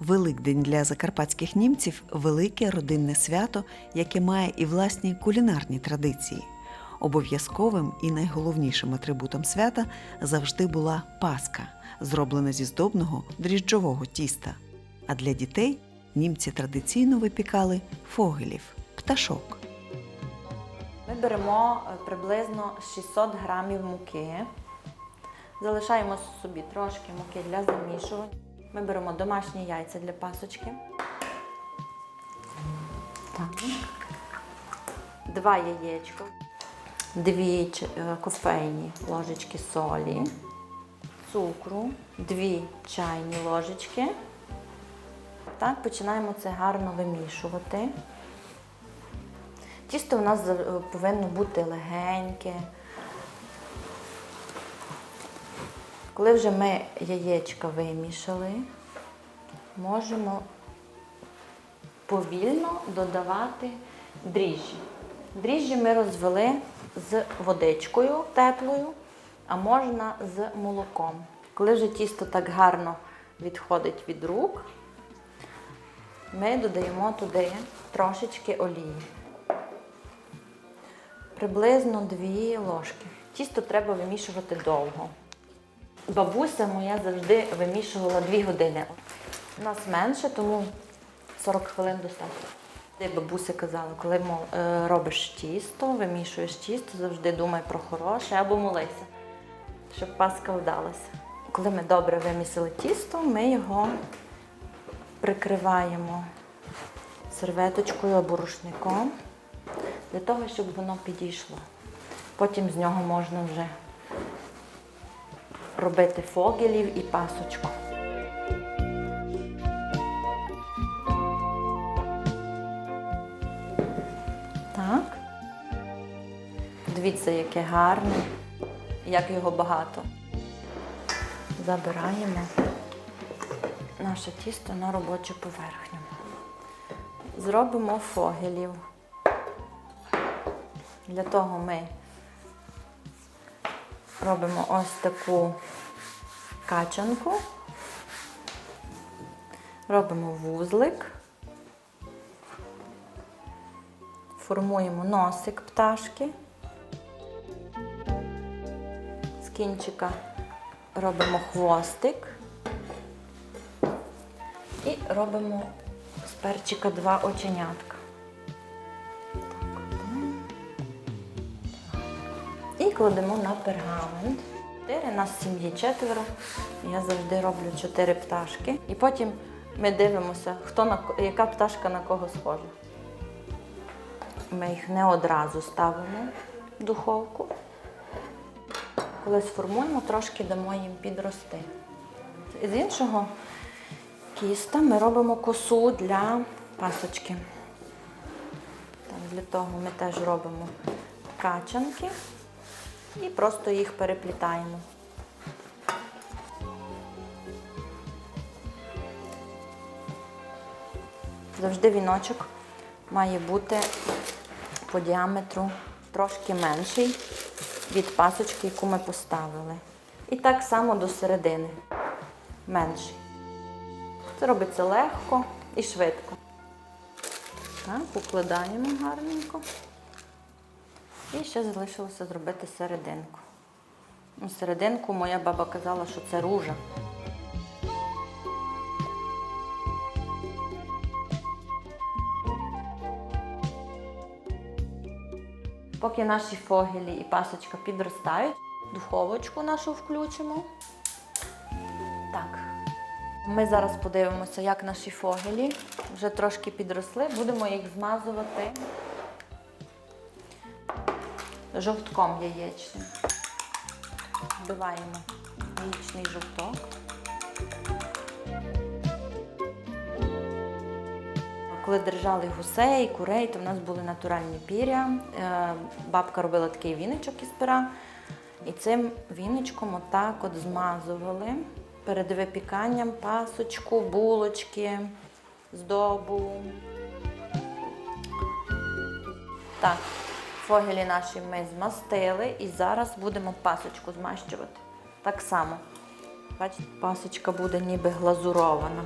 Великдень для закарпатських німців велике родинне свято, яке має і власні кулінарні традиції. Обов'язковим і найголовнішим атрибутом свята завжди була паска, зроблена зі здобного дріжджового тіста. А для дітей німці традиційно випікали фогелів пташок. Ми беремо е, приблизно 600 грамів муки. Залишаємо собі трошки муки для замішування. Ми беремо домашні яйця для пасочки. Так. Два яєчка, дві е, кофейні ложечки солі, цукру, дві чайні ложечки. Так, починаємо це гарно вимішувати. Тісто у нас е, повинно бути легеньке. Коли вже ми яєчка вимішали, можемо повільно додавати дріжджі. Дріжджі ми розвели з водичкою теплою, а можна з молоком. Коли вже тісто так гарно відходить від рук, ми додаємо туди трошечки олії. Приблизно 2 ложки. Тісто треба вимішувати довго. Бабуся моя завжди вимішувала 2 години. У нас менше, тому 40 хвилин достатньо. Де Бабуся казала, коли мол, е, робиш тісто, вимішуєш тісто, завжди думай про хороше або молися, щоб паска вдалася. Коли ми добре вимісили тісто, ми його прикриваємо серветочкою або рушником для того, щоб воно підійшло. Потім з нього можна вже робити фогелів і пасочку. Так. Дивіться, яке гарне, як його багато. Забираємо наше тісто на робочу поверхню. Зробимо фогелів. Для того ми робимо ось таку качанку, робимо вузлик, формуємо носик пташки, з кінчика робимо хвостик. І робимо з перчика два оченятка. І кладемо на пергамент. Чотири, нас сім'ї четверо. Я завжди роблю чотири пташки. І потім ми дивимося, хто на, яка пташка на кого схожа. Ми їх не одразу ставимо в духовку. Коли сформуємо, трошки дамо їм підрости. З іншого кіста ми робимо косу для пасочки. Для того ми теж робимо качанки і просто їх переплітаємо. Завжди віночок має бути по діаметру трошки менший від пасочки, яку ми поставили. І так само до середини менший. Це робиться легко і швидко. Так, укладаємо гарненько. І ще залишилося зробити серединку. Серединку моя баба казала, що це ружа. Поки наші фогелі і пасочка підростають, духовочку нашу включимо. Так. Ми зараз подивимося, як наші фогелі вже трошки підросли. Будемо їх змазувати жовтком яєчним. Вбиваємо яєчний жовток. Коли держали гусей, курей, то в нас були натуральні піря. Е, Бабка робила такий віничок із пера. І цим віничком отак от змазували перед випіканням пасочку, булочки, здобу. Так, фогелі наші ми змастили і зараз будемо пасочку змащувати. Так само. Бачите, пасочка буде ніби глазурована.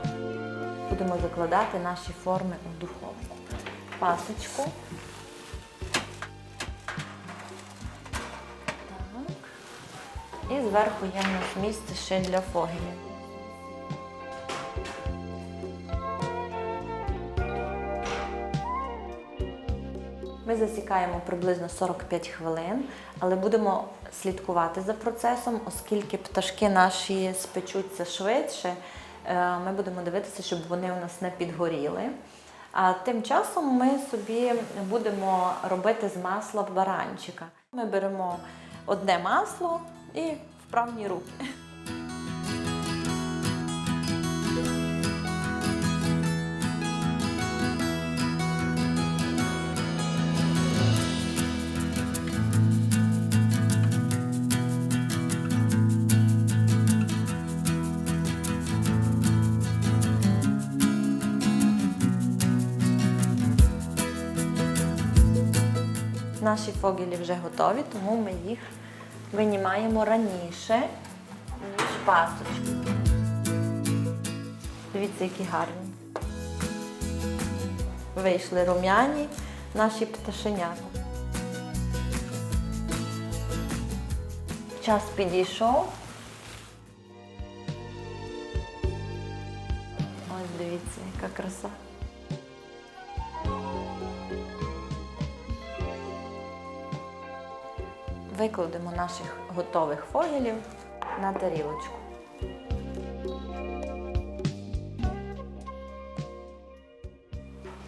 Будемо закладати наші форми у духовку. Пасочку. Так. І зверху є в нас місце ще для фогелів. Ми засікаємо приблизно 45 хвилин, але будемо слідкувати за процесом, оскільки пташки наші спечуться швидше. е, Ми будемо дивитися, щоб вони у нас не підгоріли. А тим часом ми собі будемо робити з масла баранчика. Ми беремо одне масло і вправні руки. Наші фогелі вже готові, тому ми їх винімаємо раніше, ніж пасочки. Дивіться, які гарні. Вийшли рум'яні наші пташенята. Час підійшов. Ось дивіться, яка краса. Викладемо наших готових фогелів на тарілочку.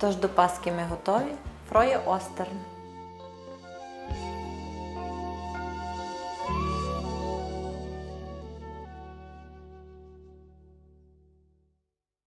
Тож до паски ми готові. Фроє Остерн.